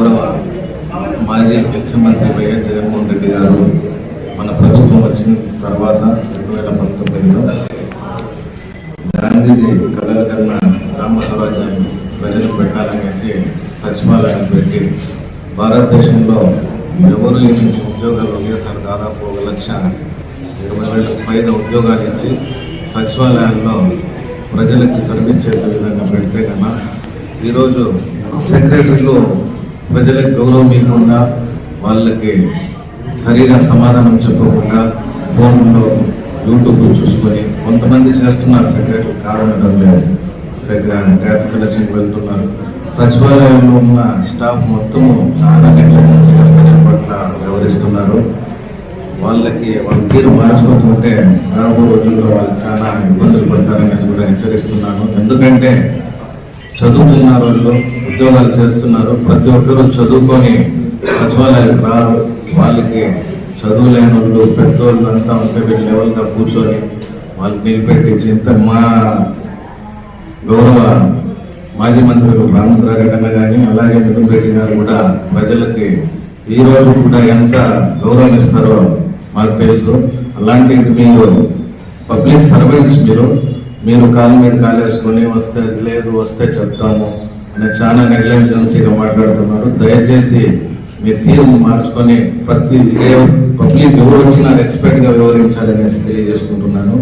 గౌరవ మాజీ ముఖ్యమంత్రి వైఎస్ జగన్మోహన్ రెడ్డి గారు మన ప్రభుత్వం వచ్చిన తర్వాత రెండు వేల పంతొమ్మిదిలో గాంధీజీ కళల కన్నా గ్రామ స్వరాజ్యాన్ని ప్రజలు పెట్టాలనేసి సచివాలయం పెట్టి భారతదేశంలో ఎవరు ఎన్ని ఉద్యోగాలు ఒకేసారి దాదాపు ఒక లక్ష ఇరవై వేలకు పైగా ఉద్యోగాలు ఇచ్చి సచివాలయాల్లో ప్రజలకి సర్వీస్ చేసే విధంగా పెడితే కన్నా ఈరోజు సెక్రటరీలు ప్రజలకు గౌరవం ఇవ్వకుండా వాళ్ళకి శరీర సమాధానం చెప్పకుండా ఫోన్లో యూట్యూబ్ చూసుకొని కొంతమంది చేస్తున్నారు సెక్రటరీ కాదనడం లేదు ట్యాక్స్ కలెక్షన్ వెళ్తున్నారు. సచివాలయంలో ఉన్న స్టాఫ్ మొత్తము చాలా నెగ్లిజెన్సీగా ప్రజల పట్ల వ్యవహరిస్తున్నారు. వాళ్ళకి వాళ్ళ తీరు మార్చుకోకపోతే రాబో రోజుల్లో వాళ్ళు చాలా ఇబ్బందులు పడతారని కూడా హెచ్చరిస్తున్నాను. ఎందుకంటే చదువుకున్న వాళ్ళు ఉద్యోగాలు చేస్తున్నారు. ప్రతి ఒక్కరూ చదువుకొని సచివాలయానికి రారు. వాళ్ళకి చదువు లేని వాళ్ళు పెద్దోళ్ళు అంతా ఉంటే వీళ్ళు లెవెల్గా కూర్చొని వాళ్ళు నిలబెట్టించి ఇంత మా గౌరవ మాజీ మంత్రులు రామచంద్రారెడ్డి కానీ అలాగే మిథున్ రెడ్డి గారు కూడా ప్రజలకి ఈ రోజు కూడా ఎంత గౌరవం ఇస్తారో మాకు తెలుసు. అలాంటిది మీరు పబ్లిక్ సర్వెంట్స్ మీరు. మీరు కాలు మీద కాలేసుకొని వస్తే లేదు వస్తే చెప్తాము. అని చాలా నెగ్లిజెన్సీగా మాట్లాడుతున్నారు. దయచేసి మీ తీరును మార్చుకొని ప్రతి పబ్లిక్ ఎవరు వచ్చినా రెస్పెక్ట్గా వివరించాలనేసి తెలియజేసుకుంటున్నాను.